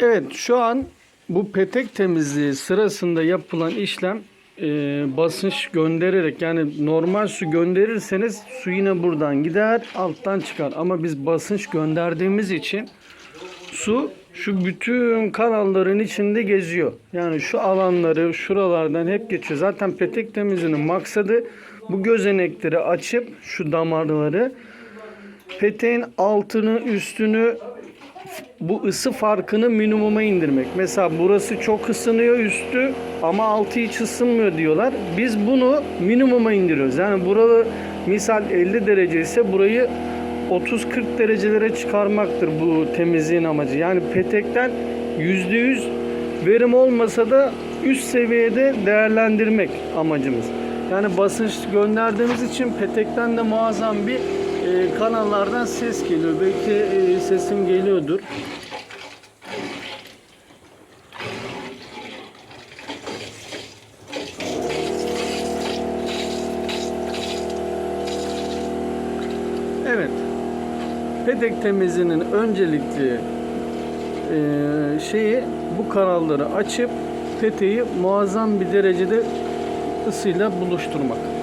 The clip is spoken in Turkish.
Evet şu an bu petek temizliği sırasında yapılan işlem e, basınç göndererek yani normal su gönderirseniz su yine buradan gider alttan çıkar ama biz basınç gönderdiğimiz için su şu bütün kanalların içinde geziyor. Yani şu alanları şuralardan hep geçiyor. Zaten petek temizliğinin maksadı bu gözenekleri açıp şu damarları peteğin altını üstünü bu ısı farkını minimuma indirmek. Mesela burası çok ısınıyor üstü ama altı hiç ısınmıyor diyorlar. Biz bunu minimuma indiriyoruz. Yani burada misal 50 derece ise burayı 30-40 derecelere çıkarmaktır bu temizliğin amacı. Yani petekten %100 verim olmasa da üst seviyede değerlendirmek amacımız. Yani basınç gönderdiğimiz için petekten de muazzam bir e, kanallardan ses geliyor. Belki e, sesim geliyordur. Evet. Petek temizliğinin öncelikli e, şeyi bu kanalları açıp peteği muazzam bir derecede ısıyla buluşturmak.